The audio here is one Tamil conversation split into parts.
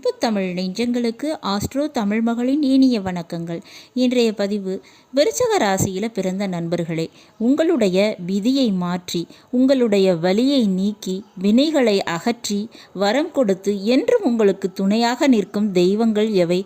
அன்பு தமிழ் நெஞ்சங்களுக்கு ஆஸ்ட்ரோ தமிழ் மகளின் இனிய வணக்கங்கள். இன்றைய பதிவு விருச்சக ராசியில் பிறந்த நண்பர்களே உங்களுடைய விதியை மாற்றி உங்களுடைய வலியை நீக்கி வினைகளை அகற்றி வரம் கொடுத்து என்றும் உங்களுக்கு துணையாக நிற்கும் தெய்வங்கள் எவை?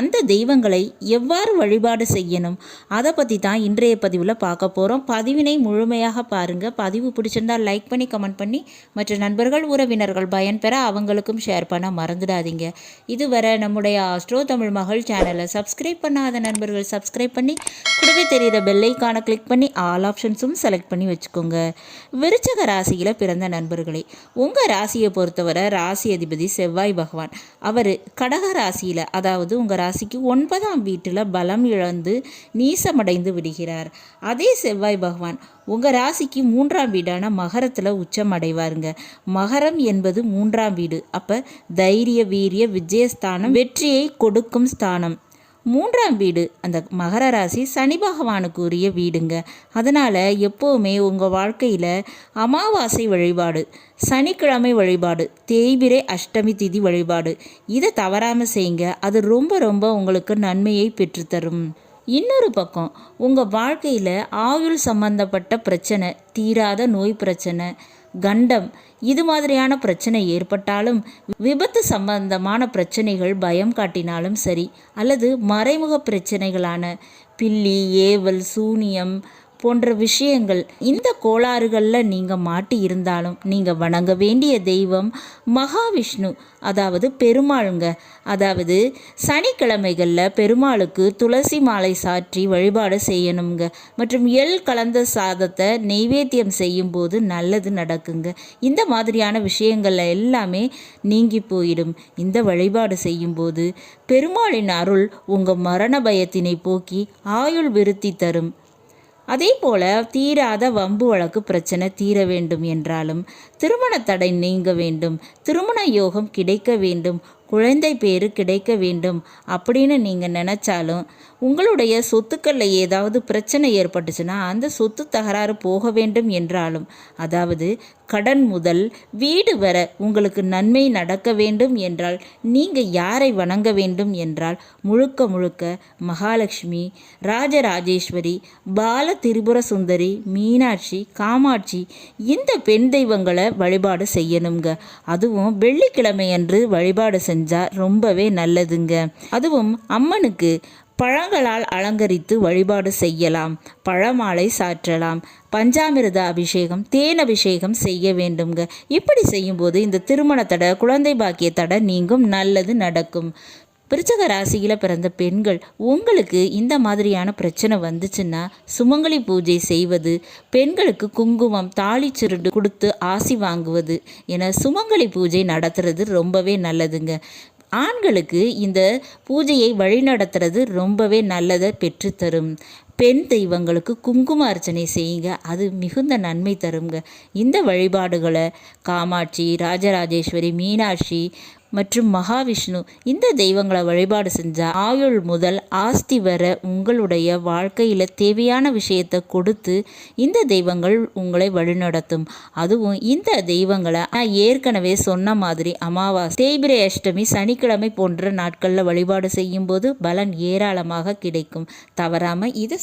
அந்த தெய்வங்களை எவ்வாறு வழிபாடு செய்யணும்? அதை பற்றி தான் இன்றைய பதிவில் பார்க்க போகிறோம் பதிவினை முழுமையாக பாருங்கள் பதிவு பிடிச்சிருந்தால் லைக் பண்ணி கமெண்ட் பண்ணி மற்ற நண்பர்கள் உறவினர்கள் பயன்பெற அவங்களுக்கும் ஷேர் பண்ண மறந்துடாதீங்க. இதுவரை நம்முடைய ஆஸ்ட்ரோ தமிழ் மகள் சேனலை சப்ஸ்கிரைப் பண்ணாத நண்பர்கள் சப்ஸ்கிரைப் பண்ணி கூடவே தெரிகிற பெல்லைக்கான கிளிக் பண்ணி ஆல் ஆப்ஷன்ஸும் செலக்ட் பண்ணி வச்சுக்கோங்க. விருச்சக ராசியில் பிறந்த நண்பர்களே உங்கள் ராசியை பொறுத்தவரை ராசி அதிபதி செவ்வாய் பகவான். அவர் கடக ராசியில் அதாவது உங்கள் ராசிக்கு ஒன்பதாம் வீட்டில் பலம் இழந்து நீசமடைந்து விடுகிறார். அதே செவ்வாய் பகவான் உங்கள் ராசிக்கு மூன்றாம் வீடான மகரத்தில் உச்சம் அடைவாருங்க. மகரம் என்பது மூன்றாம் வீடு. அப்போ தைரிய வீரிய விஜயஸ்தானம் வெற்றியை கொடுக்கும் ஸ்தானம். மூன்றாம் வீடு அந்த மகர ராசி சனி பகவானுக்கு உரிய வீடுங்க. அதனால் எப்போவுமே உங்கள் வாழ்க்கையில் அமாவாசை வழிபாடு சனிக்கிழமை வழிபாடு தேய்பிரை அஷ்டமி திதி வழிபாடு இதை தவறாமல் செய்யுங்க. அது ரொம்ப ரொம்ப உங்களுக்கு நன்மையை பெற்றுத்தரும். இன்னொரு பக்கம் உங்கள் வாழ்க்கையில் ஆயுள் சம்பந்தப்பட்ட பிரச்சனை தீராத நோய் பிரச்சனை கண்டம் இது மாதிரியான பிரச்சனை ஏற்பட்டாலும் விபத்து சம்பந்தமான பிரச்சனைகள் பயம் காட்டினாலும் சரி அல்லது மறைமுக பிரச்சனைகளான பில்லி ஏவல் சூனியம் போன்ற விஷயங்கள் இந்த கோளாறுகளில் நீங்கள் மாட்டி இருந்தாலும் நீங்கள் வணங்க வேண்டிய தெய்வம் மகாவிஷ்ணு. அதாவது பெருமாளுங்க. அதாவது சனிக்கிழமைகளில் பெருமாளுக்கு துளசி மாலை சாற்றி வழிபாடு செய்யணுங்க மற்றும் எள் கலந்த சாதத்தை நெய்வேத்தியம் செய்யும்போது நல்லது நடக்குங்க. இந்த மாதிரியான விஷயங்கள் எல்லாமே நீங்கி போயிடும். இந்த வழிபாடு செய்யும்போது பெருமாளின் அருள் உங்கள் மரண பயத்தினை போக்கி ஆயுள் விருத்தி தரும். அதே போல தீராத வம்பு வழக்கு பிரச்சனை தீர வேண்டும் என்றாலும் திருமண தடை நீங்க வேண்டும் திருமண யோகம் கிடைக்க வேண்டும் குழந்தை பேரு கிடைக்க வேண்டும் அப்படின்னு நீங்கள் நினச்சாலும் உங்களுடைய சொத்துக்களில் ஏதாவது பிரச்சனை ஏற்பட்டுச்சுன்னா அந்த சொத்து தகராறு போக வேண்டும் என்றாலும் அதாவது கடன் முதல் வீடு வர உங்களுக்கு நன்மை நடக்க வேண்டும் என்றால் நீங்கள் யாரை வணங்க வேண்டும் என்றால் முழுக்க முழுக்க மகாலட்சுமி ராஜராஜேஸ்வரி பால திரிபுர சுந்தரி மீனாட்சி காமாட்சி இந்த பெண் தெய்வங்களை வழிபாடு செய்யணுங்க. அதுவும் வெள்ளிக்கிழமை அன்று வழிபாடு செஞ்சால் ரொம்பவே நல்லதுங்க. அதுவும் அம்மனுக்கு பழங்களால் அலங்கரித்து வழிபாடு செய்யலாம் பழமாலை சாற்றலாம் பஞ்சாமிரத அபிஷேகம் தேன் அபிஷேகம் செய்ய வேண்டுங்க இப்படி செய்யும்போது இந்த திருமண தடை குழந்தை பாக்கிய தடை நீங்கும் நல்லது நடக்கும். விருச்சக ராசியில் பிறந்த பெண்கள் உங்களுக்கு இந்த மாதிரியான பிரச்சனை வந்துச்சுன்னா சுமங்கலி பூஜை செய்வது பெண்களுக்கு குங்குமம் தாலி சுருண்டு கொடுத்து ஆசி வாங்குவது என சுமங்கலி பூஜை நடத்துறது ரொம்பவே நல்லதுங்க. ஆண்களுக்கு இந்த பூஜையை வழிநடத்துறது ரொம்பவே நல்லதை பெற்றுத்தரும். பெண் தெய்வங்களுக்கு குங்கும அர்ச்சனை செய்யுங்க. அது மிகுந்த நன்மை தருங்க. இந்த வழிபாடுகளை காமாட்சி ராஜராஜேஸ்வரி மீனாட்சி மற்றும் மகாவிஷ்ணு இந்த தெய்வங்களை வழிபாடு செஞ்சால் ஆயுள் முதல் ஆஸ்தி வர உங்களுடைய வாழ்க்கையில் தேவையான விஷயத்தை கொடுத்து இந்த தெய்வங்கள் உங்களை வழிநடத்தும். அதுவும் இந்த தெய்வங்களை நான் ஏற்கனவே சொன்ன மாதிரி அமாவாசை தேய்பிரை அஷ்டமி சனிக்கிழமை போன்ற நாட்களில் வழிபாடு செய்யும்போது பலன் ஏராளமாக கிடைக்கும். தவறாமல் இதை